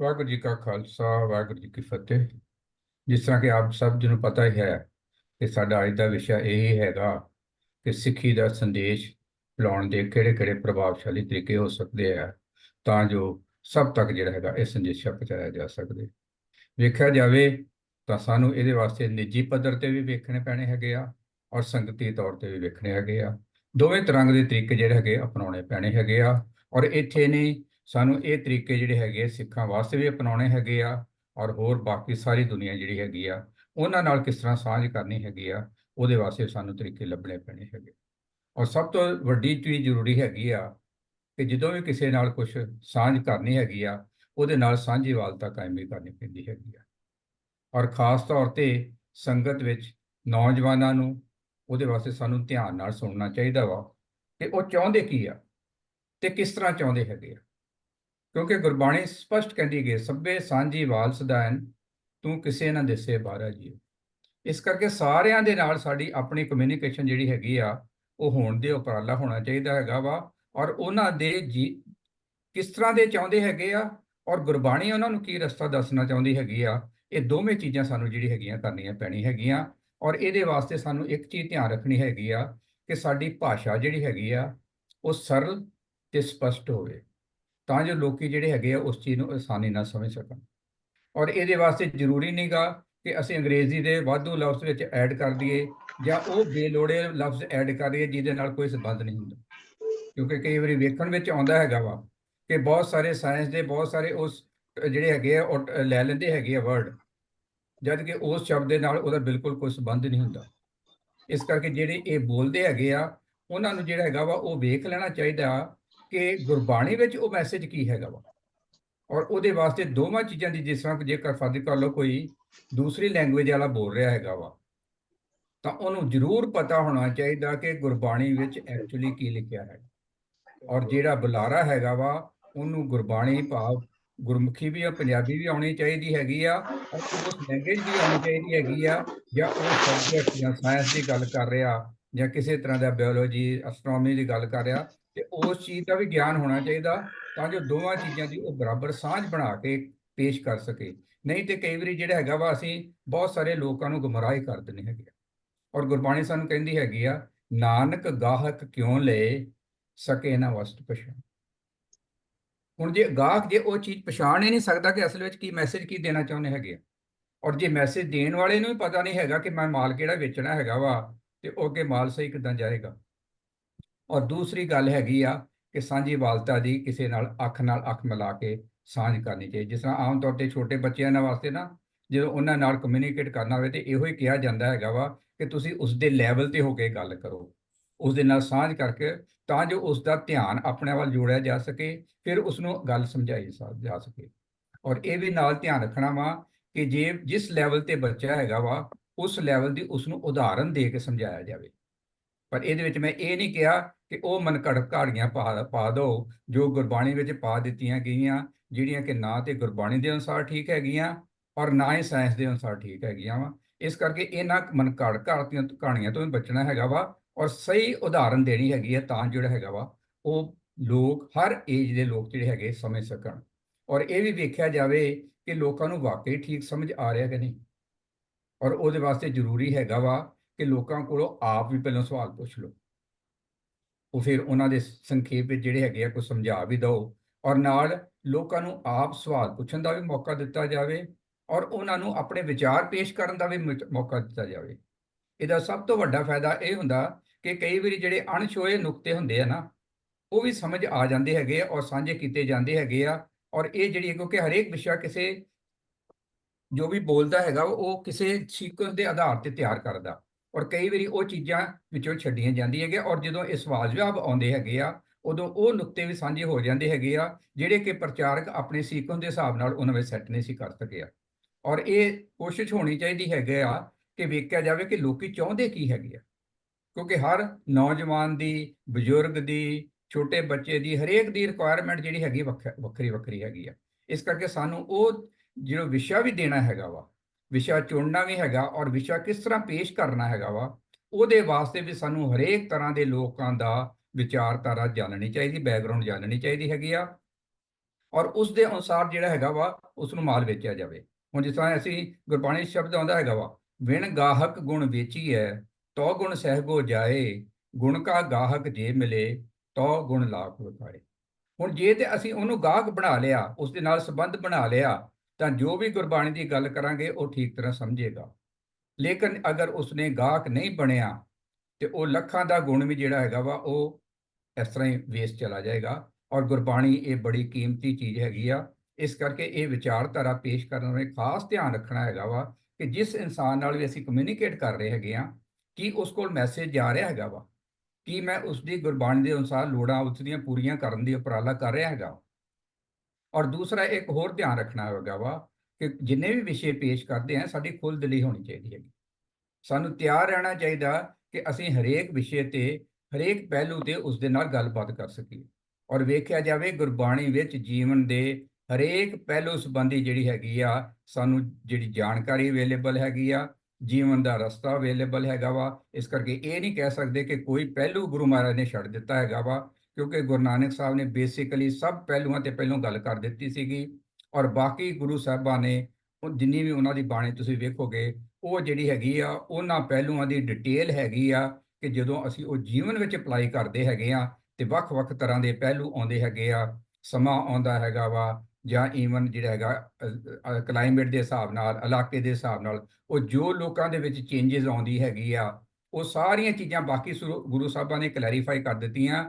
ਵਾਹਿਗੁਰੂ ਜੀ ਕਾ ਖਾਲਸਾ, ਵਾਹਿਗੁਰੂ ਜੀ ਕੀ ਫਤਿਹ। ਜਿਸ ਤਰ੍ਹਾਂ ਕਿ ਆਪ ਸਭ ਜੀ ਨੂੰ ਪਤਾ ਹੀ ਹੈ ਕਿ ਸਾਡਾ ਅੱਜ ਦਾ ਵਿਸ਼ਾ ਇਹ ਹੀ ਹੈਗਾ ਕਿ ਸਿੱਖੀ ਦਾ ਸੰਦੇਸ਼ ਫੈਲਾਉਣ ਦੇ ਕਿਹੜੇ-ਕਿਹੜੇ ਪ੍ਰਭਾਵਸ਼ਾਲੀ ਤਰੀਕੇ ਹੋ ਸਕਦੇ ਆ, ਤਾਂ ਜੋ ਸਭ ਤੱਕ ਜਿਹੜਾ ਹੈਗਾ ਇਹ ਸੰਦੇਸ਼ਾ ਪਹੁੰਚਾਇਆ ਜਾ ਸਕਦੇ। ਵੇਖਿਆ ਜਾਵੇ ਤਾਂ ਸਾਨੂੰ ਇਹਦੇ ਵਾਸਤੇ ਨਿੱਜੀ ਪੱਧਰ ਤੇ ਵੀ ਵੇਖਣੇ ਪੈਣੇ ਹੈਗੇ ਆ ਔਰ ਸੰਗਤੀ ਤੌਰ ਤੇ ਵੀ ਵੇਖਣੇ ਹੈਗੇ ਆ। ਦੋਵੇਂ ਤਰ੍ਹਾਂ ਦੇ ਤਰੀਕੇ ਜਿਹੜੇ ਹੈਗੇ ਅਪਣਾਉਣੇ ਪੈਣੇ ਹੈਗੇ ਆ ਔਰ ਇੱਥੇ ਨਹੀਂ ਸਾਨੂੰ ਇਹ ਤਰੀਕੇ ਜਿਹੜੇ ਹੈਗੇ ਆ, ਸਿੱਖਾਂ ਵਾਸਤੇ ਵੀ ਅਪਣਾਉਣੇ ਹੈਗੇ ਆ ਔਰ ਹੋਰ ਬਾਕੀ ਸਾਰੀ ਦੁਨੀਆ ਜਿਹੜੀ ਹੈਗੀ ਆ ਉਹਨਾਂ ਨਾਲ ਕਿਸ ਤਰ੍ਹਾਂ ਸਾਂਝ ਕਰਨੀ ਹੈਗੀ ਆ ਉਹਦੇ ਵਾਸਤੇ ਸਾਨੂੰ ਤਰੀਕੇ ਲੱਭਣੇ ਪੈਣੇ ਹੈਗੇ। ਔਰ ਸਭ ਤੋਂ ਵੱਡੀ ਚੀਜ਼ ਜ਼ਰੂਰੀ ਹੈਗੀ ਆ ਕਿ ਜਦੋਂ ਵੀ ਕਿਸੇ ਨਾਲ ਕੁਝ ਸਾਂਝ ਕਰਨੀ ਹੈਗੀ ਆ ਉਹਦੇ ਨਾਲ ਸਾਂਝੀਵਾਲਤਾ ਕਾਇਮ ਵੀ ਕਰਨੀ ਪੈਂਦੀ ਹੈਗੀ ਆ। ਔਰ ਖਾਸ ਤੌਰ ਤੇ ਸੰਗਤ ਵਿੱਚ ਨੌਜਵਾਨਾਂ ਨੂੰ ਉਹਦੇ ਵਾਸਤੇ ਸਾਨੂੰ ਧਿਆਨ ਨਾਲ ਸੁਣਨਾ ਚਾਹੀਦਾ ਵਾ ਕਿ ਉਹ ਚਾਹੁੰਦੇ ਕੀ ਆ ਤੇ ਕਿਸ ਤਰ੍ਹਾਂ ਚਾਹੁੰਦੇ ਹੈਗੇ ਆ। ਕਿਉਂਕਿ ਗੁਰਬਾਣੀ ਸਪਸ਼ਟ ਕਹਿੰਦੀ ਹੈ, ਸਭੇ ਸਾਂਝੀ ਵਾਲ ਸਦਾਇਨ ਤੂੰ ਕਿਸੇ ਨਾ ਦਿਸੇ ਬਾਹਰਾ ਜੀ ਇਸ ਕਰਕੇ ਸਾਰਿਆਂ ਦੇ ਨਾਲ ਸਾਡੀ ਆਪਣੀ ਕਮਿਊਨੀਕੇਸ਼ਨ ਜਿਹੜੀ ਹੈਗੀ ਆ, ਉਹ ਹੋਣ ਦੇ ਉਪਰਾਲਾ ਹੋਣਾ ਚਾਹੀਦਾ ਹੈਗਾ ਵਾ, ਔਰ ਉਹਨਾਂ ਦੇ ਜੀ, ਕਿਸ ਤਰ੍ਹਾਂ ਦੇ ਚਾਹੁੰਦੇ ਹੈਗੇ ਆ, ਔਰ ਗੁਰਬਾਣੀ ਉਹਨਾਂ ਨੂੰ ਕੀ ਰਸਤਾ ਦੱਸਣਾ ਚਾਹੁੰਦੀ ਹੈਗੀ ਆ, ਇਹ ਦੋਵੇਂ ਚੀਜ਼ਾਂ ਸਾਨੂੰ ਜਿਹੜੀ ਹੈਗੀਆਂ ਕਰਨੀਆਂ ਪੈਣੀ ਹੈਗੀਆਂ, ਔਰ ਇਹਦੇ ਵਾਸਤੇ ਸਾਨੂੰ ਇੱਕ ਚੀਜ਼ ਧਿਆਨ ਰੱਖਣੀ ਹੈਗੀ ਆ, ਕਿ ਸਾਡੀ ਭਾਸ਼ਾ ਜਿਹੜੀ ਹੈਗੀ ਆ, ਉਹ ਸਰਲ ਤੇ ਸਪਸ਼ਟ ਹੋਵੇ। ਤਾਂ ਜੋ ਲੋਕੀ ਜਿਹੜੇ ਹੈਗੇ ਆ ਉਸ ਚੀਜ਼ ਨੂੰ ਆਸਾਨੀ ਨਾਲ ਸਮਝ ਸਕਣ। ਔਰ ਇਹਦੇ ਵਾਸਤੇ ਜ਼ਰੂਰੀ ਨਹੀਂਗਾ ਕਿ ਅਸੀਂ ਅੰਗਰੇਜ਼ੀ ਦੇ ਵਾਧੂ ਲਫ਼ਜ਼ ਵਿੱਚ ਐਡ ਕਰ ਦਈਏ ਜਾਂ ਉਹ ਬੇਲੋੜੇ ਲਫ਼ਜ਼ ਐਡ ਕਰ ਦਈਏ ਜਿਹਦੇ ਨਾਲ ਕੋਈ ਸੰਬੰਧ ਨਹੀਂ ਹੁੰਦਾ। ਕਿਉਂਕਿ ਕਈ ਵਾਰੀ ਵੇਖਣ ਵਿੱਚ ਆਉਂਦਾ ਹੈਗਾ ਵਾ ਕਿ ਬਹੁਤ ਸਾਰੇ ਸਾਇੰਸ ਦੇ ਬਹੁਤ ਸਾਰੇ ਉਸ ਜਿਹੜੇ ਹੈਗੇ ਆ ਉਹ ਲੈ ਲੈਂਦੇ ਹੈਗੇ ਆ ਵਰਡ ਜਦ ਕਿ ਉਸ ਸ਼ਬਦ ਦੇ ਨਾਲ ਉਹਦਾ ਬਿਲਕੁਲ ਕੋਈ ਸੰਬੰਧ ਨਹੀਂ ਹੁੰਦਾ। ਇਸ ਕਰਕੇ ਜਿਹੜੇ ਇਹ ਬੋਲਦੇ ਹੈਗੇ ਆ, ਉਹਨਾਂ ਨੂੰ ਜਿਹੜਾ ਹੈਗਾ ਵਾ ਉਹ ਵੇਖ ਲੈਣਾ ਚਾਹੀਦਾ ਕਿ ਗੁਰਬਾਣੀ ਵਿੱਚ ਉਹ ਮੈਸੇਜ ਕੀ ਹੈਗਾ ਵਾ? ਔਰ ਉਹਦੇ ਵਾਸਤੇ ਦੋਵਾਂ ਚੀਜ਼ਾਂ ਦੀ ਜਿਸ ਤਰ੍ਹਾਂ ਜੇਕਰ ਫਰਜ਼ ਕਰ ਲਓ ਕੋਈ ਦੂਸਰੀ ਲੈਂਗੁਏਜ ਵਾਲਾ ਬੋਲ ਰਿਹਾ ਹੈਗਾ ਵਾ, ਤਾਂ ਉਹਨੂੰ ਜ਼ਰੂਰ ਪਤਾ ਹੋਣਾ ਚਾਹੀਦਾ ਕਿ ਗੁਰਬਾਣੀ ਵਿੱਚ ਐਕਚੁਅਲੀ ਕੀ ਲਿਖਿਆ ਹੈ। ਔਰ ਜਿਹੜਾ ਬੁਲਾਰਾ ਹੈਗਾ ਵਾ, ਉਹਨੂੰ ਗੁਰਬਾਣੀ ਭਾਵ ਗੁਰਮੁਖੀ ਵੀ ਆ, ਪੰਜਾਬੀ ਵੀ ਆਉਣੀ ਚਾਹੀਦੀ ਹੈਗੀ ਆ, ਔਰ ਉਸ ਲੈਂਗੁਏਜ ਵੀ ਆਉਣੀ ਚਾਹੀਦੀ ਹੈਗੀ ਆ, ਜਾਂ ਉਹ ਸਬਜੈਕਟ ਜਾਂ ਸਾਇੰਸ ਦੀ ਗੱਲ ਕਰ ਰਿਹਾ, ਜਾਂ ਕਿਸੇ ਤਰ੍ਹਾਂ ਦਾ ਬਾਇਓਲੋਜੀ ਐਸਟ੍ਰੋਨੋਮੀ ਦੀ ਗੱਲ ਕਰ ਰਿਹਾ ਤੇ ਉਸ ਚੀਜ਼ ਦਾ ਵੀ ਗਿਆਨ ਹੋਣਾ ਚਾਹੀਦਾ ਤਾਂ ਜੋ ਦੋਵਾਂ ਚੀਜ਼ਾਂ ਦੀ ਉਹ ਬਰਾਬਰ ਸਾਂਝ ਬਣਾ ਕੇ ਪੇਸ਼ ਕਰ ਸਕੇ। ਨਹੀਂ ਤੇ ਕਈ ਵਾਰੀ ਜਿਹੜਾ ਹੈਗਾ ਵਾ ਅਸੀਂ ਬਹੁਤ ਸਾਰੇ ਲੋਕਾਂ ਨੂੰ ਗੁੰਮਰਾਹ ਕਰ ਦਿੰਦੇ ਹੈਗੇ ਔਰ ਗੁਰਬਾਣੀ ਸਾਨੂੰ ਕਹਿੰਦੀ ਹੈਗੀ ਆ, ਨਾਨਕ ਗਾਹਕ ਕਿਉਂ ਲਏ ਸਕੇ ਨਾ ਵਸਤ ਪਛਾਣ? ਹੁਣ ਜੇ ਗਾਹਕ ਜੇ ਉਹ ਚੀਜ਼ ਪਛਾਣ ਹੀ ਨਹੀਂ ਸਕਦਾ ਕਿ ਅਸਲ ਵਿੱਚ ਕੀ ਮੈਸੇਜ ਕੀ ਦੇਣਾ ਚਾਹੁੰਦੇ ਹੈਗੇ ਆ। ਔਰ ਜੇ ਮੈਸੇਜ ਦੇਣ ਵਾਲੇ ਨੂੰ ਵੀ ਪਤਾ ਨਹੀਂ ਹੈਗਾ ਕਿ ਮੈਂ ਮਾਲ ਕਿਹੜਾ ਵੇਚਣਾ ਹੈਗਾ ਵਾ ਤੇ ਉਹ ਅੱਗੇ ਮਾਲ ਸਹੀ ਕਿਦਾਂ ਜਾਏਗਾ। ਔਰ ਦੂਸਰੀ ਗੱਲ ਹੈਗੀ ਆ ਕਿ ਸਾਂਝੀ ਵਾਲਤਾ ਦੀ ਕਿਸੇ ਨਾਲ ਅੱਖ ਨਾਲ ਅੱਖ ਮਿਲਾ ਕੇ ਸਾਂਝ ਕਰਨੀ ਚਾਹੀਦੀ। ਜਿਸ ਤਰ੍ਹਾਂ ਆਮ ਤੌਰ ਤੇ ਛੋਟੇ ਬੱਚਿਆਂ ਨਾਲ ਵਾਸਤੇ ਨਾ, ਜਦੋਂ ਉਹਨਾਂ ਨਾਲ ਕਮਿਊਨੀਕੇਟ ਕਰਨਾ ਹੋਵੇ ਤੇ ਇਹੋ ਹੀ ਕਿਹਾ ਜਾਂਦਾ ਹੈਗਾ ਵਾ ਕਿ ਤੁਸੀਂ ਉਸ ਦੇ ਲੈਵਲ ਤੇ ਹੋ ਕੇ ਗੱਲ ਕਰੋ। ਉਸ ਦੇ ਨਾਲ ਸਾਂਝ ਕਰਕੇ ਤਾਂ ਜੋ ਉਸ ਦਾ ਧਿਆਨ ਆਪਣੇ ਵੱਲ ਜੋੜਿਆ ਜਾ ਸਕੇ, ਫਿਰ ਉਸ ਨੂੰ ਗੱਲ ਸਮਝਾਈ ਜਾ ਸਕੇ। ਔਰ ਇਹ ਵੀ ਨਾਲ ਧਿਆਨ ਰੱਖਣਾ ਵਾ ਕਿ ਜੇ ਜਿਸ ਲੈਵਲ ਤੇ ਬੱਚਾ ਹੈਗਾ ਵਾ, ਉਸ ਲੈਵਲ ਦੀ ਉਸ ਨੂੰ ਉਦਾਹਰਨ ਦੇ ਕੇ ਸਮਝਾਇਆ ਜਾਵੇ। ਪਰ ਇਹਦੇ ਵਿੱਚ ਮੈਂ ਇਹ ਨਹੀਂ ਕਿਹਾ ਕਿ ਉਹ ਮਨਕੜ ਘੜ ਘਾੜੀਆਂ ਪਾ ਪਾ ਦੋ, ਜੋ ਗੁਰਬਾਣੀ ਵਿੱਚ ਪਾ ਦਿੱਤੀਆਂ ਗਈਆਂ, ਜਿਹੜੀਆਂ ਕਿ ਨਾ ਤੇ ਗੁਰਬਾਣੀ ਦੇ ਅਨੁਸਾਰ ਠੀਕ ਹੈਗੀਆਂ, ਔਰ ਨਾ ਹੀ ਸਾਇੰਸ ਦੇ ਅਨੁਸਾਰ ਠੀਕ ਹੈਗੀਆਂ ਵਾ। ਇਸ ਕਰਕੇ ਇਹਨਾਂ ਮਨਕੜ ਘੜ ਘਾੜਤੀਆਂ ਕਹਾਣੀਆਂ ਤੋਂ ਬਚਣਾ ਹੈਗਾ ਵਾ, ਔਰ ਸਹੀ ਉਦਾਹਰਨ ਦੇਣੀ ਹੈਗੀ ਹੈ ਤਾਂ ਜਿਹੜਾ ਹੈਗਾ ਵਾ, ਉਹ ਲੋਕ, ਹਰ ਏਜ ਦੇ ਲੋਕ ਜਿਹੜੇ ਹੈਗੇ ਸਮਝ ਸਕਣ। ਔਰ ਇਹ ਵੀ ਵੇਖਿਆ ਜਾਵੇ ਕਿ ਲੋਕਾਂ ਨੂੰ ਵਾਕਈ ਠੀਕ ਸਮਝ ਆ ਰਿਹਾ ਕਿ ਨਹੀਂ। ਔਰ ਉਹਦੇ ਵਾਸਤੇ ਜ਼ਰੂਰੀ ਹੈਗਾ ਵਾ ਕਿ ਲੋਕਾਂ ਕੋਲੋਂ ਆਪ ਵੀ ਪਹਿਲਾਂ ਸਵਾਲ ਪੁੱਛ ਲਓ। ਉਹ ਫਿਰ ਉਹਨਾਂ ਦੇ ਸੰਖੇਪ ਵਿੱਚ ਜਿਹੜੇ ਹੈਗੇ ਆ ਕੋਈ ਸਮਝਾ ਵੀ ਦਿਓ ਔਰ ਨਾਲ ਲੋਕਾਂ ਨੂੰ ਆਪ ਸਵਾਲ ਪੁੱਛਣ ਦਾ ਵੀ ਮੌਕਾ ਦਿੱਤਾ ਜਾਵੇ ਔਰ ਉਹਨਾਂ ਨੂੰ ਆਪਣੇ ਵਿਚਾਰ ਪੇਸ਼ ਕਰਨ ਦਾ ਵੀ ਮੌਕਾ ਦਿੱਤਾ ਜਾਵੇ। ਇਹਦਾ ਸਭ ਤੋਂ ਵੱਡਾ ਫਾਇਦਾ ਇਹ ਹੁੰਦਾ ਕਿ ਕਈ ਵਾਰੀ ਜਿਹੜੇ ਅਣਛੋਏ ਨੁਕਤੇ ਹੁੰਦੇ ਆ ਨਾ, ਉਹ ਵੀ ਸਮਝ ਆ ਜਾਂਦੇ ਹੈਗੇ ਔਰ ਸਾਂਝੇ ਕੀਤੇ ਜਾਂਦੇ ਹੈਗੇ ਆ ਔਰ ਇਹ ਜਿਹੜੀ ਕਿਉਂਕਿ ਹਰੇਕ ਵਿਸ਼ਾ ਕਿਸੇ ਜੋ ਵੀ ਬੋਲਦਾ ਹੈਗਾ, ਉਹ ਕਿਸੇ ਸੀਕੁਐਂਸ ਦੇ ਆਧਾਰ ਤੇ ਤਿਆਰ ਕਰਦਾ। ਔਰ ਕਈ ਵਾਰੀ ਉਹ ਚੀਜ਼ਾਂ ਵਿੱਚੋਂ ਛੱਡੀਆਂ ਜਾਂਦੀਆਂ ਹੈਗੇ ਔਰ ਜਦੋਂ ਇਹ ਸਵਾਲ ਜਵਾਬ ਆਉਂਦੇ ਹੈਗੇ ਆ, ਉਦੋਂ ਉਹ ਨੁਕਤੇ ਵੀ ਸਾਂਝੇ ਹੋ ਜਾਂਦੇ ਹੈਗੇ ਆ, ਜਿਹੜੇ ਕਿ ਪ੍ਰਚਾਰਕ ਆਪਣੇ ਸੀਕੁਐਂਸ ਦੇ ਹਿਸਾਬ ਨਾਲ ਉਹਨਾਂ ਵਿੱਚ ਸੈੱਟ ਨਹੀਂ ਸੀ ਕਰ ਸਕਿਆ ਔਰ ਇਹ ਕੋਸ਼ਿਸ਼ ਹੋਣੀ ਚਾਹੀਦੀ ਹੈਗੇ ਆ ਕਿ ਵੇਖਿਆ ਜਾਵੇ ਕਿ ਲੋਕੀ ਚਾਹੁੰਦੇ ਕੀ ਹੈਗੇ ਆ। ਕਿਉਂਕਿ ਹਰ ਨੌਜਵਾਨ ਦੀ, ਬਜ਼ੁਰਗ ਦੀ, ਛੋਟੇ ਬੱਚੇ ਦੀ ਹਰੇਕ ਦੀ ਰਿਕੁਆਇਰਮੈਂਟ ਜਿਹੜੀ ਹੈਗੀ ਵੱਖਰੀ ਵੱਖਰੀ ਹੈਗੀ ਆ। ਇਸ ਕਰਕੇ ਸਾਨੂੰ ਉਹ ਜਿਹੜਾ ਵਿਸ਼ਾ ਵੀ ਦੇਣਾ ਹੈਗਾ ਵਾ ਵਿਸ਼ਾ ਚੁਣਨਾ ਵੀ ਹੈਗਾ ਔਰ ਵਿਸ਼ਾ ਕਿਸ ਤਰ੍ਹਾਂ ਪੇਸ਼ ਕਰਨਾ ਹੈਗਾ ਵਾ, ਉਹਦੇ ਵਾਸਤੇ ਵੀ ਸਾਨੂੰ ਹਰੇਕ ਤਰ੍ਹਾਂ ਦੇ ਲੋਕਾਂ ਦਾ ਵਿਚਾਰਧਾਰਾ ਜਾਣਨੀ ਚਾਹੀਦੀ ਬੈਕਗ੍ਰਾਉਂਡ ਜਾਣਨੀ ਚਾਹੀਦੀ ਹੈਗੀ ਆ ਔਰ ਉਸ ਦੇ ਅਨੁਸਾਰ ਜਿਹੜਾ ਹੈਗਾ ਵਾ ਉਸ ਨੂੰ ਮਾਲ ਵੇਚਿਆ ਜਾਵੇ। ਹੁਣ ਜਿਸ ਤਰ੍ਹਾਂ ਅਸੀਂ ਗੁਰਬਾਣੀ ਸ਼ਬਦ ਆਉਂਦਾ ਹੈਗਾ ਵਾ, ਵਿਣ ਗਾਹਕ ਗੁਣ ਵੇਚੀ ਹੈ ਤੋ ਗੁਣ ਸਹਿਗੋ ਜਾਏ, ਗੁਣ ਕਾ ਗਾਹਕ ਜੇ ਮਿਲੇ ਤੋ ਗੁਣ ਲਾਭ ਵਿਖਾਏ। ਹੁਣ ਜੇ ਤੇ ਅਸੀਂ ਉਹਨੂੰ ਗਾਹਕ ਬਣਾ ਲਿਆ ਉਸ ਦੇ ਨਾਲ ਸੰਬੰਧ ਬਣਾ ਲਿਆ ਤਾਂ ਜੋ ਵੀ ਗੁਰਬਾਣੀ ਦੀ ਗੱਲ ਕਰਾਂਗੇ, ਉਹ ਠੀਕ ਤਰ੍ਹਾਂ ਸਮਝੇਗਾ। ਲੇਕਿਨ ਅਗਰ ਉਸਨੇ ਗਾਹਕ ਨਹੀਂ ਬਣਿਆ, ਤੇ ਉਹ ਲੱਖਾਂ ਦਾ ਗੁਣ ਵੀ ਜਿਹੜਾ ਹੈਗਾ ਵਾ, ਉਹ ਇਸ ਤਰ੍ਹਾਂ ਹੀ ਵੇਸਟ ਚਲਾ ਜਾਏਗਾ। ਔਰ ਗੁਰਬਾਣੀ ਇਹ ਬੜੀ ਕੀਮਤੀ ਚੀਜ਼ ਹੈਗੀ ਆ। ਇਸ ਕਰਕੇ ਇਹ ਵਿਚਾਰਧਾਰਾ ਪੇਸ਼ ਕਰਨ ਵਿੱਚ ਖਾਸ ਧਿਆਨ ਰੱਖਣਾ ਹੈਗਾ ਵਾ ਕਿ ਜਿਸ ਇਨਸਾਨ ਨਾਲ ਵੀ ਅਸੀਂ ਕਮਿਊਨੀਕੇਟ ਕਰ ਰਹੇ ਹੈਗੇ ਆ, ਕੀ ਉਸ ਕੋਲ ਮੈਸੇਜ ਜਾ ਰਿਹਾ ਹੈਗਾ ਵਾ, ਕੀ ਮੈਂ ਉਸ ਦੀ ਗੁਰਬਾਣੀ ਦੇ ਅਨੁਸਾਰ ਲੋੜਾਂ ਉਸ ਦੀਆਂ ਪੂਰੀਆਂ ਕਰਨ ਦੀ ਉਪਰਾਲਾ ਕਰ ਰਿਹਾ ਹੈਗਾ। ਔਰ ਦੂਸਰਾ ਇੱਕ ਹੋਰ ਧਿਆਨ ਰੱਖਣਾ ਹੋਵੇਗਾ ਵਾ ਕਿ ਜਿੰਨੇ ਵੀ ਵਿਸ਼ੇ ਪੇਸ਼ ਕਰਦੇ ਆ, ਸਾਡੀ ਖੁੱਲ੍ਹ ਦਿਲੀ ਹੋਣੀ ਚਾਹੀਦੀ ਹੈਗੀ। ਸਾਨੂੰ ਤਿਆਰ ਰਹਿਣਾ ਚਾਹੀਦਾ ਕਿ ਅਸੀਂ ਹਰੇਕ ਵਿਸ਼ੇ ਤੇ, ਹਰੇਕ ਪਹਿਲੂ ਤੇ ਉਸ ਦੇ ਨਾਲ ਗੱਲਬਾਤ ਕਰ ਸਕੀਏ। ਔਰ ਵੇਖਿਆ ਜਾਵੇ ਗੁਰਬਾਣੀ ਵਿੱਚ ਜੀਵਨ ਦੇ ਹਰੇਕ ਪਹਿਲੂ ਸੰਬੰਧੀ ਜਿਹੜੀ ਹੈਗੀ ਆ, ਸਾਨੂੰ ਜਿਹੜੀ ਜਾਣਕਾਰੀ ਅਵੇਲੇਬਲ ਹੈਗੀ ਆ, ਜੀਵਨ ਦਾ ਰਸਤਾ ਅਵੇਲੇਬਲ ਹੈਗਾ ਵਾ। ਇਸ ਕਰਕੇ ਇਹ ਨਹੀਂ ਕਹਿ ਸਕਦੇ ਕਿ ਕੋਈ ਪਹਿਲੂ ਗੁਰੂ ਮਹਾਰਾਜ ਨੇ ਛੱਡ ਦਿੱਤਾ ਹੈਗਾ ਵਾ। ਕਿਉਂਕਿ ਗੁਰੂ ਨਾਨਕ ਸਾਹਿਬ ਨੇ ਬੇਸਿਕਲੀ ਸਭ ਪਹਿਲੂਆਂ ਤੇ ਪਹਿਲੋਂ ਗੱਲ ਕਰ ਦਿੱਤੀ ਸੀਗੀ ਔਰ ਬਾਕੀ ਗੁਰੂ ਸਾਹਿਬਾਂ ਨੇ ਉਹ ਜਿੰਨੀ ਵੀ ਉਹਨਾਂ ਦੀ ਬਾਣੀ ਤੁਸੀਂ ਵੇਖੋਗੇ, ਉਹ ਜਿਹੜੀ ਹੈਗੀ ਆ, ਉਹਨਾਂ ਪਹਿਲੂਆਂ ਦੀ ਡਿਟੇਲ ਹੈਗੀ ਆ ਕਿ ਜਦੋਂ ਅਸੀਂ ਉਹ ਜੀਵਨ ਵਿੱਚ ਅਪਲਾਈ ਕਰਦੇ ਹੈਗੇ ਆ ਤੇ ਵੱਖ-ਵੱਖ ਤਰ੍ਹਾਂ ਦੇ ਪਹਿਲੂ ਆਉਂਦੇ ਹੈਗੇ ਆ, ਸਮਾਂ ਆਉਂਦਾ ਹੈਗਾ ਵਾ ਜਾਂ ਈਵਨ ਜਿਹੜਾ ਹੈਗਾ ਕਲਾਈਮੇਟ ਦੇ ਹਿਸਾਬ ਨਾਲ, ਇਲਾਕੇ ਦੇ ਹਿਸਾਬ ਨਾਲ, ਉਹ ਜੋ ਲੋਕਾਂ ਦੇ ਵਿੱਚ ਚੇਂਜਸ ਆਉਂਦੀ ਹੈਗੀ ਆ, ਉਹ ਸਾਰੀਆਂ ਚੀਜ਼ਾਂ ਬਾਕੀ ਗੁਰੂ ਸਾਹਿਬਾਂ ਨੇ ਕਲੈਰੀਫਾਈ ਕਰ ਦਿੱਤੀਆਂ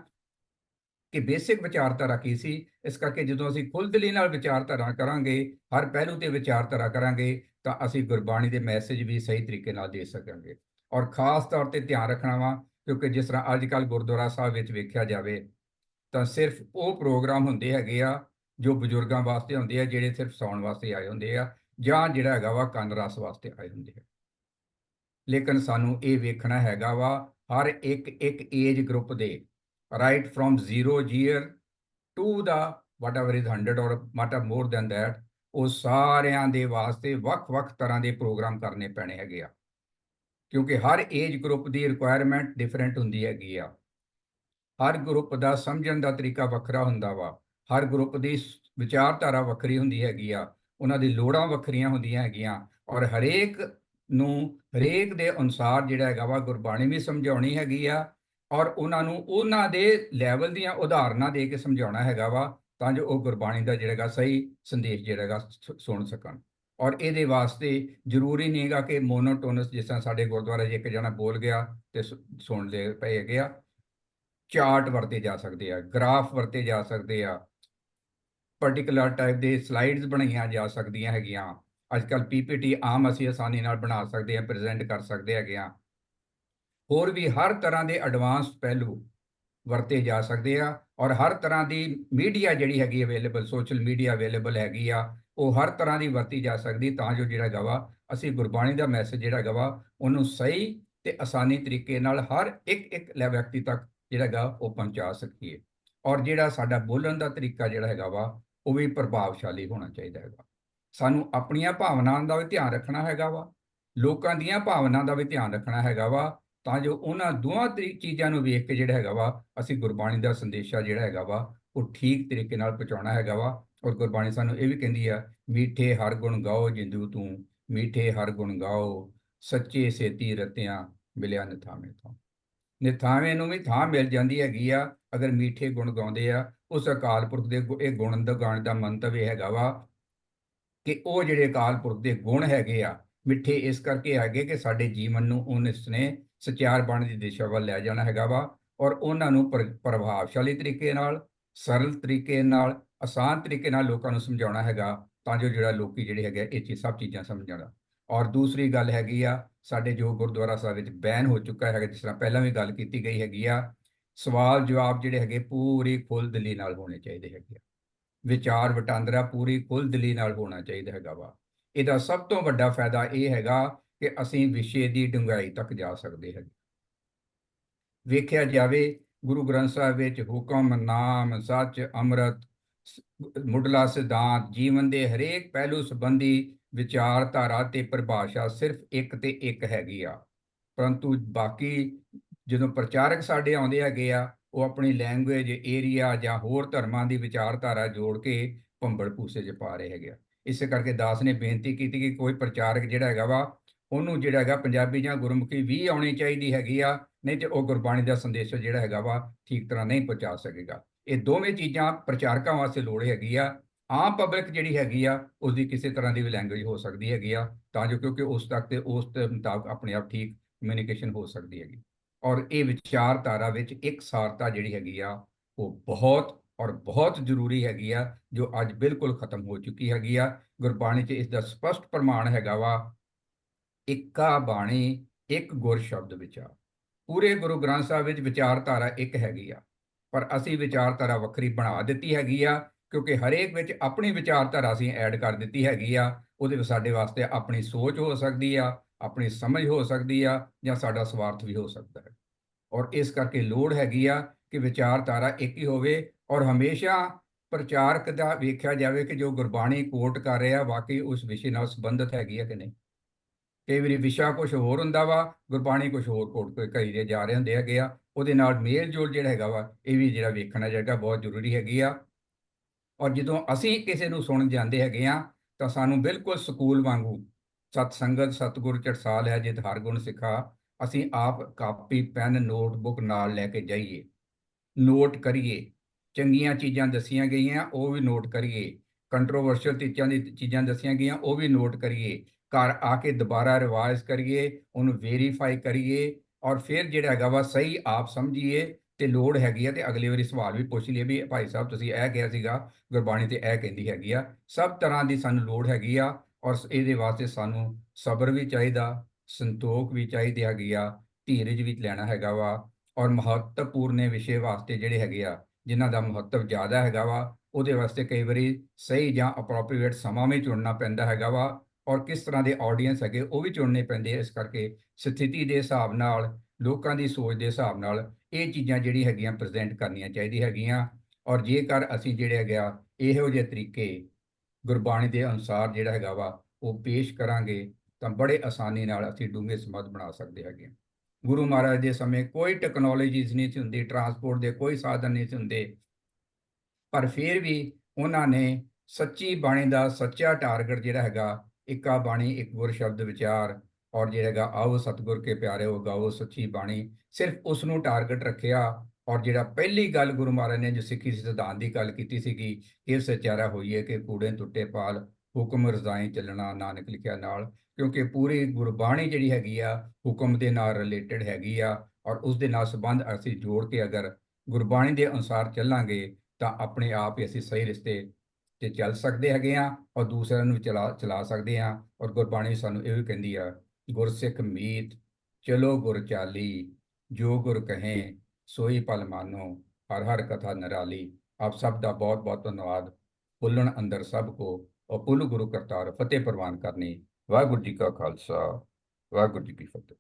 ਕਿ ਬੇਸਿਕ ਵਿਚਾਰਧਾਰਾ ਕੀ ਸੀ? ਇਸ ਕਰਕੇ ਜਦੋਂ ਅਸੀਂ ਖੁੱਲ੍ਹ ਖੁੱਲ੍ਹਦਲੀ ਨਾਲ ਵਿਚਾਰਧਾਰਾ ਕਰਾਂਗੇ, ਹਰ ਪਹਿਲੂ ਤੇ ਵਿਚਾਰਧਾਰਾ ਕਰਾਂਗੇ, ਤਾਂ ਅਸੀਂ ਗੁਰਬਾਣੀ ਦੇ ਮੈਸੇਜ ਵੀ ਸਹੀ ਤਰੀਕੇ ਨਾਲ ਦੇ ਸਕਾਂਗੇ। ਔਰ ਖਾਸ ਤੌਰ ਤੇ ਧਿਆਨ ਰੱਖਣਾ ਵਾ, ਕਿਉਂਕਿ ਜਿਸ ਤਰ੍ਹਾਂ ਅੱਜ ਕੱਲ ਗੁਰਦੁਆਰਾ ਸਾਹਿਬ ਵਿੱਚ ਵੇਖਿਆ ਜਾਵੇ, ਤਾਂ ਸਿਰਫ ਉਹ ਪ੍ਰੋਗਰਾਮ ਹੁੰਦੇ ਹੈਗੇ ਆ, ਜੋ ਬਜ਼ੁਰਗਾਂ ਵਾਸਤੇ ਹੁੰਦੇ ਆ, ਜਿਹੜੇ ਸਿਰਫ ਸੌਣ ਵਾਸਤੇ ਆਏ ਹੁੰਦੇ ਆ, ਜਾਂ ਜਿਹੜਾ ਹੈਗਾ ਵਾ ਕੰਨ ਰਸ ਵਾਸਤੇ ਆਏ ਹੁੰਦੇ ਆ। ਲੇਕਿਨ ਸਾਨੂੰ ਇਹ ਵੇਖਣਾ ਹੈਗਾ ਵਾ, ਹਰ ਇੱਕ ਇੱਕ ਏਜ ਗਰੁੱਪ ਦੇ ਰਾਈਟ ਫਰੋਮ 0 ਈਅਰ ਟੂ ਦਾ whatever is 100 or ਮਾਟਾ more than that ਉਹ ਸਾਰਿਆਂ ਦੇ ਵਾਸਤੇ ਵੱਖ-ਵੱਖ ਤਰ੍ਹਾਂ ਦੇ ਪ੍ਰੋਗਰਾਮ ਕਰਨੇ ਪੈਣੇ ਹੈਗੇ ਆ। ਕਿਉਂਕਿ ਹਰ ਏਜ ਗਰੁੱਪ ਦੀ ਰਿਕੁਆਇਰਮੈਂਟ ਡਿਫਰੈਂਟ ਹੁੰਦੀ ਹੈਗੀ ਆ। ਹਰ ਗਰੁੱਪ ਦਾ ਸਮਝਣ ਦਾ ਤਰੀਕਾ ਵੱਖਰਾ ਹੁੰਦਾ ਵਾ। ਹਰ ਗਰੁੱਪ ਦੀ ਵਿਚਾਰਧਾਰਾ ਵੱਖਰੀ ਹੁੰਦੀ ਹੈਗੀ ਆ। ਉਹਨਾਂ ਦੀ ਲੋੜਾਂ ਵੱਖਰੀਆਂ ਹੁੰਦੀਆਂ ਹੈਗੀਆਂ। ਔਰ ਹਰੇਕ ਨੂੰ, ਹਰੇਕ ਦੇ ਅਨੁਸਾਰ ਜਿਹੜਾ ਹੈਗਾ ਵਾ ਗੁਰਬਾਣੀ ਵੀ ਸਮਝਾਉਣੀ ਹੈਗੀ ਆ। ਔਰ ਉਹਨਾਂ ਨੂੰ ਉਹਨਾਂ ਦੇ ਲੈਵਲ ਦੀਆਂ ਉਦਾਹਰਨਾਂ ਦੇ ਕੇ ਸਮਝਾਉਣਾ ਹੈਗਾ ਵਾ, ਤਾਂ ਜੋ ਉਹ ਗੁਰਬਾਣੀ ਦਾ ਜਿਹੜਾਗਾ ਸਹੀ ਸੰਦੇਸ਼ ਜਿਹੜਾਗਾ ਸੁਣ ਸਕਣ। ਔਰ ਇਹਦੇ ਵਾਸਤੇ ਜ਼ਰੂਰੀ ਨਹੀਂਗਾ ਕਿ ਮੋਨੋਟੋਨਸ ਜਿਸ ਤਰ੍ਹਾਂ ਸਾਡੇ ਗੁਰਦੁਆਰੇ 'ਚ ਇੱਕ ਜਣਾ ਬੋਲ ਗਿਆ ਤੇ ਸੁਣ ਲੈ ਪਏ ਗਿਆ ਚਾਰਟ ਵਰਤੇ ਜਾ ਸਕਦੇ ਆ, ਗ੍ਰਾਫ ਵਰਤੇ ਜਾ ਸਕਦੇ ਆ ਪਾਰਟਿਕੂਲਰ ਟਾਈਪ ਦੇ ਸਲਾਈਡਸ ਬਣਾਈਆਂ ਜਾ ਸਕਦੀਆਂ ਹੈਗੀਆਂ, ਅੱਜ ਕੱਲ ਪੀਪੀਟੀ ਆਮ ਅਸੀਂ ਆਸਾਨੀ ਨਾਲ ਬਣਾ ਸਕਦੇ ਆ ਪ੍ਰੈਜ਼ੈਂਟ ਕਰ ਸਕਦੇ ਹੈਗੇ ਆ। ਹੋਰ ਵੀ ਹਰ ਤਰ੍ਹਾਂ ਦੇ ਐਡਵਾਂਸ ਪਹਿਲੂ ਵਰਤੇ ਜਾ ਸਕਦੇ ਆ ਔਰ ਹਰ ਤਰ੍ਹਾਂ ਦੀ ਮੀਡੀਆ ਜਿਹੜੀ ਹੈਗੀ ਅਵੇਲੇਬਲ ਸੋਸ਼ਲ ਮੀਡੀਆ ਅਵੇਲੇਬਲ ਹੈਗੀ ਆ, ਉਹ ਹਰ ਤਰ੍ਹਾਂ ਦੀ ਵਰਤੀ ਜਾ ਸਕਦੀ ਤਾਂ ਜੋ ਜਿਹੜਾ ਗਵਾ ਅਸੀਂ ਗੁਰਬਾਣੀ ਦਾ ਮੈਸੇਜ ਜਿਹੜਾ ਗਵਾ ਉਹਨੂੰ ਸਹੀ ਤੇ ਆਸਾਨੀ ਤਰੀਕੇ ਨਾਲ ਹਰ ਇੱਕ ਇੱਕ ਲੈ ਵਿਅਕਤੀ ਤੱਕ ਜਿਹੜਾ ਗਾ ਉਹ ਪਹੁੰਚਾ ਸਕੀਏ। ਔਰ ਜਿਹੜਾ ਸਾਡਾ ਬੋਲਣ ਦਾ ਤਰੀਕਾ ਜਿਹੜਾ ਹੈਗਾ ਵਾ, ਉਹ ਵੀ ਪ੍ਰਭਾਵਸ਼ਾਲੀ ਹੋਣਾ ਚਾਹੀਦਾ ਹੈਗਾ। ਸਾਨੂੰ ਆਪਣੀਆਂ ਭਾਵਨਾਵਾਂ ਦਾ ਵੀ ਧਿਆਨ ਰੱਖਣਾ ਹੈਗਾ ਵਾ, ਲੋਕਾਂ ਦੀਆਂ ਭਾਵਨਾਵਾਂ ਦਾ ਵੀ ਧਿਆਨ ਰੱਖਣਾ ਹੈਗਾ ਵਾ ਤਾਂ ਜੋ ਉਹਨਾਂ ਦੋਹਾਂ ਚੀਜ਼ਾਂ ਨੂੰ ਵੇਖ ਕੇ ਜਿਹੜਾ ਹੈਗਾ ਵਾ, ਅਸੀਂ ਗੁਰਬਾਣੀ ਦਾ ਸੰਦੇਸ਼ਾ ਜਿਹੜਾ ਹੈਗਾ ਵਾ, ਉਹ ਠੀਕ ਤਰੀਕੇ ਨਾਲ ਪਹੁੰਚਾਉਣਾ ਹੈਗਾ ਵਾ। ਔਰ ਗੁਰਬਾਣੀ ਸਾਨੂੰ ਇਹ ਵੀ ਕਹਿੰਦੀ ਆ, ਮੀਠੇ ਹਰ ਗੁਣ ਗਾਓ ਜਿੰਦੂ ਤੂੰ, ਮੀਠੇ ਹਰ ਗੁਣ ਗਾਓ, ਸੱਚੇ ਸੇਤੀ ਰਤਿਆਂ ਮਿਲਿਆ ਨਿਥਾਵੇਂ ਤੋਂ। ਨਿਥਾਵੇਂ ਨੂੰ ਵੀ ਥਾਂ ਮਿਲ ਜਾਂਦੀ ਹੈਗੀ ਆ, ਅਗਰ ਮੀਠੇ ਗੁਣ ਗਾਉਂਦੇ ਆ, ਉਸ ਅਕਾਲ ਪੁਰਖ ਦੇ ਇਹ ਗੁਣ ਦਾ ਗਾਣ ਦਾ ਮੰਤਵ ਇਹ ਹੈਗਾ ਵਾ ਕਿ ਉਹ ਜਿਹੜੇ ਅਕਾਲ ਪੁਰਖ ਦੇ ਗੁਣ ਹੈਗੇ ਆ, ਮਿੱਠੇ ਇਸ ਕਰਕੇ ਹੈਗੇ ਕਿ ਸਾਡੇ ਜੀਵਨ ਨੂੰ ਉਹਨਿਸ ਨੇ ਸਚਿਆਰ ਬਣ ਦੀ ਦਿਸ਼ਾ ਵੱਲ ਲੈ ਜਾਣਾ ਹੈਗਾ ਵਾ ਔਰ ਉਹਨਾਂ ਨੂੰ ਪ੍ਰਭਾਵਸ਼ਾਲੀ ਤਰੀਕੇ ਨਾਲ, ਸਰਲ ਤਰੀਕੇ ਨਾਲ, ਆਸਾਨ ਤਰੀਕੇ ਨਾਲ ਲੋਕਾਂ ਨੂੰ ਸਮਝਾਉਣਾ ਹੈਗਾ ਤਾਂ ਜੋ ਜਿਹੜਾ ਲੋਕੀ ਜਿਹੜੇ ਹੈਗੇ ਇਹ ਚੀਜ਼ ਸਭ ਚੀਜ਼ਾਂ ਸਮਝਣ ਔਰ ਦੂਸਰੀ ਗੱਲ ਹੈਗੀ ਆ, ਸਾਡੇ ਜੋ ਗੁਰਦੁਆਰਾ ਸਾਹਿਬ ਵਿੱਚ ਬੈਨ ਹੋ ਚੁੱਕਾ ਹੈਗਾ, ਜਿਸ ਤਰ੍ਹਾਂ ਪਹਿਲਾਂ ਵੀ ਗੱਲ ਕੀਤੀ ਗਈ ਹੈਗੀ ਆ, ਸਵਾਲ ਜਵਾਬ ਜਿਹੜੇ ਹੈਗੇ ਪੂਰੀ ਖੁੱਲ ਦਿਲੀ ਨਾਲ ਹੋਣੇ ਚਾਹੀਦੇ ਹੈਗੇ ਆ। ਵਿਚਾਰ ਵਟਾਂਦਰਾ ਪੂਰੀ ਖੁੱਲ ਦਿਲੀ ਨਾਲ ਹੋਣਾ ਚਾਹੀਦਾ ਹੈਗਾ ਵਾ। ਇਹਦਾ ਸਭ ਤੋਂ ਵੱਡਾ ਫਾਇਦਾ ਇਹ ਹੈਗਾ ਕਿ ਅਸੀਂ ਵਿਸ਼ੇ ਦੀ ਡੂੰਘਾਈ ਤੱਕ ਜਾ ਸਕਦੇ ਹਾਂ ਵੇਖਿਆ ਜਾਵੇ, ਗੁਰੂ ਗ੍ਰੰਥ ਸਾਹਿਬ ਵਿੱਚ ਹੁਕਮ, ਨਾਮ, ਸੱਚ, ਅੰਮ੍ਰਿਤ ਮੁੱਢਲਾ ਸਿਧਾਂਤ, ਜੀਵਨ ਦੇ ਹਰੇਕ ਪਹਿਲੂ ਸੰਬੰਧੀ ਵਿਚਾਰਧਾਰਾ ਤੇ ਪਰਿਭਾਸ਼ਾ ਸਿਰਫ ਇੱਕ ਤੇ ਇੱਕ ਹੈਗੀ ਆ। ਪਰੰਤੂ ਬਾਕੀ ਜਦੋਂ ਪ੍ਰਚਾਰਕ ਸਾਡੇ ਆਉਂਦੇ ਹੈਗੇ ਆ, ਉਹ ਆਪਣੀ ਲੈਂਗੁਏਜ, ਏਰੀਆ ਜਾਂ ਹੋਰ ਧਰਮਾਂ ਦੀ ਵਿਚਾਰਧਾਰਾ ਜੋੜ ਕੇ ਭੰਬੜ ਭੂਸੇ 'ਚ ਪਾ ਰਹੇ ਹੈਗੇ ਆ। ਇਸੇ ਕਰਕੇ ਦਾਸ ਨੇ ਬੇਨਤੀ ਕੀਤੀ ਕਿ ਕੋਈ ਪ੍ਰਚਾਰਕ ਜਿਹੜਾ ਹੈਗਾ ਵਾ ਉਹਨੂੰ ਜਿਹੜਾ ਹੈਗਾ ਪੰਜਾਬੀ ਜਾਂ ਗੁਰਮੁਖੀ ਵੀ ਆਉਣੀ ਚਾਹੀਦੀ ਹੈਗੀ ਆ, ਨਹੀਂ ਤੇ ਉਹ ਗੁਰਬਾਣੀ ਦਾ ਸੰਦੇਸ਼ ਜਿਹੜਾ ਹੈਗਾ ਵਾ ਠੀਕ ਤਰ੍ਹਾਂ ਨਹੀਂ ਪਹੁੰਚਾ ਸਕੇਗਾ। ਇਹ ਦੋਵੇਂ ਚੀਜ਼ਾਂ ਪ੍ਰਚਾਰਕਾਂ ਵਾਸਤੇ ਲੋੜ ਹੈਗੀ ਆ। ਆਮ ਪਬਲਿਕ ਜਿਹੜੀ ਹੈਗੀ ਆ ਉਸ ਦੀ ਕਿਸੇ ਤਰ੍ਹਾਂ ਦੀ ਵੀ ਲੈਂਗੁਏਜ ਹੋ ਸਕਦੀ ਹੈਗੀ ਆ, ਤਾਂ ਜੋ ਕਿਉਂਕਿ ਉਸ ਤੱਕ ਤੇ ਉਸ ਦੇ ਮੁਤਾਬਕ ਆਪਣੇ ਆਪ ਠੀਕ ਕਮਿਊਨੀਕੇਸ਼ਨ ਹੋ ਸਕਦੀ ਹੈਗੀ। ਔਰ ਇਹ ਵਿਚਾਰਧਾਰਾ ਵਿੱਚ ਇੱਕ ਸਾਰਤਾ ਜਿਹੜੀ ਹੈਗੀ ਆ, ਉਹ ਬਹੁਤ ਔਰ ਬਹੁਤ ਜ਼ਰੂਰੀ ਹੈਗੀ ਆ, ਜੋ ਅੱਜ ਬਿਲਕੁਲ ਖਤਮ ਹੋ ਚੁੱਕੀ ਹੈਗੀ ਆ। ਗੁਰਬਾਣੀ 'ਚ ਇਸ ਦਾ ਸਪਸ਼ਟ ਪ੍ਰਮਾਣ ਹੈਗਾ ਵਾ ਇੱਕਾ ਬਾਣੀ, ਇੱਕ ਗੁਰ ਸ਼ਬਦ ਵਿਚਾਰ। ਪੂਰੇ ਗੁਰੂ ਗ੍ਰੰਥ ਸਾਹਿਬ ਵਿੱਚ ਵਿਚਾਰਧਾਰਾ ਇੱਕ ਹੈਗੀ ਆ, ਪਰ ਅਸੀਂ ਵਿਚਾਰਧਾਰਾ ਵੱਖਰੀ ਬਣਾ ਦਿੱਤੀ ਹੈਗੀ ਆ, ਕਿਉਂਕਿ ਹਰੇਕ ਵਿੱਚ ਆਪਣੀ ਵਿਚਾਰਧਾਰਾ ਅਸੀਂ ਐਡ ਕਰ ਦਿੱਤੀ ਹੈਗੀ ਆ, ਉਹਦੇ ਵਿੱਚ ਸਾਡੇ ਵਾਸਤੇ ਆਪਣੀ ਸੋਚ ਹੋ ਸਕਦੀ ਆ, ਆਪਣੀ ਸਮਝ ਹੋ ਸਕਦੀ ਆ, ਜਾਂ ਸਾਡਾ ਸਵਾਰਥ ਵੀ ਹੋ ਸਕਦਾ ਹੈ। ਔਰ ਇਸ ਕਰਕੇ ਲੋੜ ਹੈਗੀ ਆ ਕਿ ਵਿਚਾਰਧਾਰਾ ਇੱਕ ਹੀ ਹੋਵੇ, ਔਰ ਹਮੇਸ਼ਾ ਪ੍ਰਚਾਰਕ ਦਾ ਵੇਖਿਆ ਜਾਵੇ ਕਿ ਜੋ ਗੁਰਬਾਣੀ ਕੋਟ ਕਰ ਰਿਹਾ, ਵਾਕਈ ਉਸ ਵਿਸ਼ੇ ਨਾਲ ਸੰਬੰਧਿਤ ਹੈਗੀ ਆ ਕਿ ਨਹੀਂ। ਕਈ ਵਾਰੀ ਵਿਸ਼ਾ ਕੁਝ ਹੋਰ ਹੁੰਦਾ ਵਾ, ਗੁਰਬਾਣੀ ਕੁਝ ਹੋਰ ਕੋਟ ਕੋਈ ਕਹੀ ਦੇ ਜਾ ਰਹੇ ਹੁੰਦੇ ਹੈਗੇ ਆ, ਉਹਦੇ ਨਾਲ ਮੇਲ ਜੋਲ ਜਿਹੜਾ ਹੈਗਾ ਵਾ, ਇਹ ਵੀ ਜਿਹੜਾ ਵੇਖਣਾ ਜਿਹੜਾ ਬਹੁਤ ਜ਼ਰੂਰੀ ਹੈਗੀ ਆ। ਔਰ ਜਦੋਂ ਅਸੀਂ ਕਿਸੇ ਨੂੰ ਸੁਣ ਜਾਂਦੇ ਹੈਗੇ ਆ, ਤਾਂ ਸਾਨੂੰ ਬਿਲਕੁਲ ਸਕੂਲ ਵਾਂਗੂ ਸਤ ਸੰਗਤ, ਸਤਗੁਰ ਚਟਸਾਲ ਹੈ, ਜਿਤ ਹਰ ਗੁਣ ਸਿਖਾ, ਅਸੀਂ ਆਪ ਕਾਪੀ, ਪੈਨ, ਨੋਟਬੁੱਕ ਨਾਲ ਲੈ ਕੇ ਜਾਈਏ। ਨੋਟ ਕਰੀਏ, ਚੰਗੀਆਂ ਚੀਜ਼ਾਂ ਦੱਸੀਆਂ ਗਈਆਂ, ਉਹ ਵੀ ਨੋਟ ਕਰੀਏ। ਕੰਟਰੋਵਰਸ਼ੀਅਲ ਚੀਜ਼ਾਂ ਦੀ ਚੀਜ਼ਾਂ ਦੱਸੀਆਂ ਗਈਆਂ, ਉਹ ਵੀ ਨੋਟ ਕਰੀਏ। ਘਰ ਆ ਕੇ ਦੁਬਾਰਾ ਰਿਵਾਈਜ਼ ਕਰੀਏ, ਉਹਨੂੰ ਵੈਰੀਫਾਈ ਕਰੀਏ ਔਰ ਫਿਰ ਜਿਹੜਾ ਹੈਗਾ ਵਾ ਸਹੀ ਆਪ ਸਮਝੀਏ ਤੇ ਲੋੜ ਹੈਗੀ ਆ ਤੇ ਅਗਲੀ ਵਾਰੀ ਸਵਾਲ ਵੀ ਪੁੱਛ ਲਈਏ ਵੀ ਭਾਈ ਸਾਹਿਬ ਤੁਸੀਂ ਇਹ ਕਿਹਾ ਸੀਗਾ, ਗੁਰਬਾਣੀ ਤੇ ਇਹ ਕਹਿੰਦੀ ਹੈਗੀ ਆ, ਸਭ ਤਰ੍ਹਾਂ ਦੀ ਸਾਨੂੰ ਲੋੜ ਹੈਗੀ ਆ ਔਰ ਇਹਦੇ ਵਾਸਤੇ ਸਾਨੂੰ ਸਬਰ ਵੀ ਚਾਹੀਦਾ, ਸੰਤੋਖ ਵੀ ਚਾਹੀਦੀ ਹੈਗੀ ਆ, ਧੀਰਜ ਵੀ ਲੈਣਾ ਹੈਗਾ ਵਾ ਔਰ ਮਹੱਤਵਪੂਰਨ ਵਿਸ਼ੇ ਵਾਸਤੇ ਜਿਹੜੇ ਹੈਗੇ ਆ, ਜਿਨ੍ਹਾਂ ਦਾ ਮਹੱਤਵ ਜ਼ਿਆਦਾ ਹੈਗਾ ਵਾ, ਉਹਦੇ ਵਾਸਤੇ ਕਈ ਵਾਰੀ ਸਹੀ ਜਾਂ ਅਪਰੋਪਰੀਏਟ ਸਮਾਂ ਵੀ ਚੁਣਨਾ ਪੈਂਦਾ ਹੈਗਾ ਵਾ ਔਰ ਕਿਸ ਤਰ੍ਹਾਂ ਦੇ ਆਡੀਅנס ਹੈਗੇ, ਉਹ ਵੀ ਚੁਣਨੇ ਪੈਂਦੇ ਇਸ ਕਰਕੇ ਸਥਿਤੀ ਦੇ ਹਿਸਾਬ ਨਾਲ, ਲੋਕਾਂ ਦੀ ਸੋਚ ਦੇ ਹਿਸਾਬ ਨਾਲ ਇਹ ਚੀਜ਼ਾਂ ਜਿਹੜੀ ਹੈਗੀਆਂ ਪ੍ਰੈਜ਼ੈਂਟ ਕਰਨੀਆਂ ਚਾਹੀਦੀ ਹੈਗੀਆਂ। ਔਰ ਜੇਕਰ ਅਸੀਂ ਜਿਹੜੇ ਹੈਗਾ ਇਹੋ ਜਿਹੇ ਤਰੀਕੇ ਗੁਰਬਾਣੀ ਦੇ ਅਨੁਸਾਰ ਜਿਹੜਾ ਹੈਗਾ ਵਾ, ਉਹ ਪੇਸ਼ ਕਰਾਂਗੇ, ਤਾਂ ਬੜੇ ਆਸਾਨੀ ਨਾਲ ਅਸੀਂ ਡੂੰਘੇ ਸੰਬੰਧ ਬਣਾ ਸਕਦੇ ਹੈਗੇ ਗੁਰੂ ਮਹਾਰਾਜ ਦੇ ਸਮੇਂ ਕੋਈ ਟੈਕਨੋਲੋਜੀਜ਼ ਨਹੀਂ ਸੀ ਹੁੰਦੀ ਟਰਾਂਸਪੋਰਟ ਦੇ ਕੋਈ ਸਾਧਨ ਨਹੀਂ ਸੀ ਹੁੰਦੇ। ਪਰ ਫਿਰ ਵੀ ਉਹਨਾਂ ਨੇ ਸੱਚੀ ਬਾਣੀ ਦਾ ਸੱਚਾ ਟਾਰਗੇਟ ਜਿਹੜਾ ਹੈਗਾ ਇੱਕਾ ਬਾਣੀ, ਇੱਕ ਗੁਰ ਸ਼ਬਦ ਵਿਚਾਰ, ਔਰ ਜਿਹੜਾ ਹੈਗਾ ਆਓ ਸਤਗੁਰ ਕੇ ਪਿਆਰੇ ਹੋ ਗਾਓ ਸੱਚੀ ਬਾਣੀ। ਸਿਰਫ ਉਸ ਨੂੰ ਟਾਰਗੇਟ ਰੱਖਿਆ, ਔਰ ਜਿਹੜਾ ਪਹਿਲੀ ਗੱਲ ਗੁਰੂ ਮਹਾਰਾਜ ਨੇ ਜੋ ਸਿੱਖੀ ਸਿਧਾਂਤ ਦੀ ਗੱਲ ਕੀਤੀ ਸੀਗੀ ਇਹ ਸਚਾਰਾ ਹੋਈਏ ਕਿ ਕੂੜੇ ਟੁੱਟੇ ਪਾਲ, ਹੁਕਮ ਰਜ਼ਾਈ ਚੱਲਣਾ ਨਾਨਕ ਲਿਖਿਆ ਨਾਲ, ਕਿਉਂਕਿ ਪੂਰੀ ਗੁਰਬਾਣੀ ਜਿਹੜੀ ਹੈਗੀ ਆ, ਹੁਕਮ ਦੇ ਨਾਲ ਰਿਲੇਟਡ ਹੈਗੀ ਆ, ਔਰ ਉਸ ਦੇ ਨਾਲ ਸੰਬੰਧ ਅਸੀਂ ਜੋੜ ਕੇ ਅਗਰ ਗੁਰਬਾਣੀ ਦੇ ਅਨੁਸਾਰ ਚੱਲਾਂਗੇ, ਤਾਂ ਆਪਣੇ ਆਪ ਹੀ ਅਸੀਂ ਸਹੀ ਰਸਤੇ ਤੇ ਚੱਲ ਸਕਦੇ ਹੈਗੇ ਆ ਔਰ ਦੂਸਰਿਆਂ ਨੂੰ ਚਲਾ ਚਲਾ ਸਕਦੇ ਆ ਔਰ ਗੁਰਬਾਣੀ ਸਾਨੂੰ ਇਹ ਵੀ ਕਹਿੰਦੀ ਆ, ਗੁਰਸਿੱਖ ਮੀਤ, ਚਲੋ ਗੁਰ ਚਾਲੀ, ਜੋ ਗੁਰ ਕਹੇ, ਸੋਈ ਪਲ ਮਾਨੋ, ਹਰ ਹਰ ਕਥਾ ਨਰਾਲੀ। ਆਪ ਸਭ ਦਾ ਬਹੁਤ ਬਹੁਤ ਧੰਨਵਾਦ। ਪੁੱਲਣ ਅੰਦਰ ਸਭ ਕੋ ਔਰ ਪੁੱਲ ਗੁਰੂ ਕਰਤਾਰ ਫਤਿਹ ਪ੍ਰਵਾਨ ਕਰਨੀ। ਵਾਹਿਗੁਰੂ ਜੀ ਕਾ ਖਾਲਸਾ, ਵਾਹਿਗੁਰੂ ਜੀ ਕੀ ਫਤਿਹ।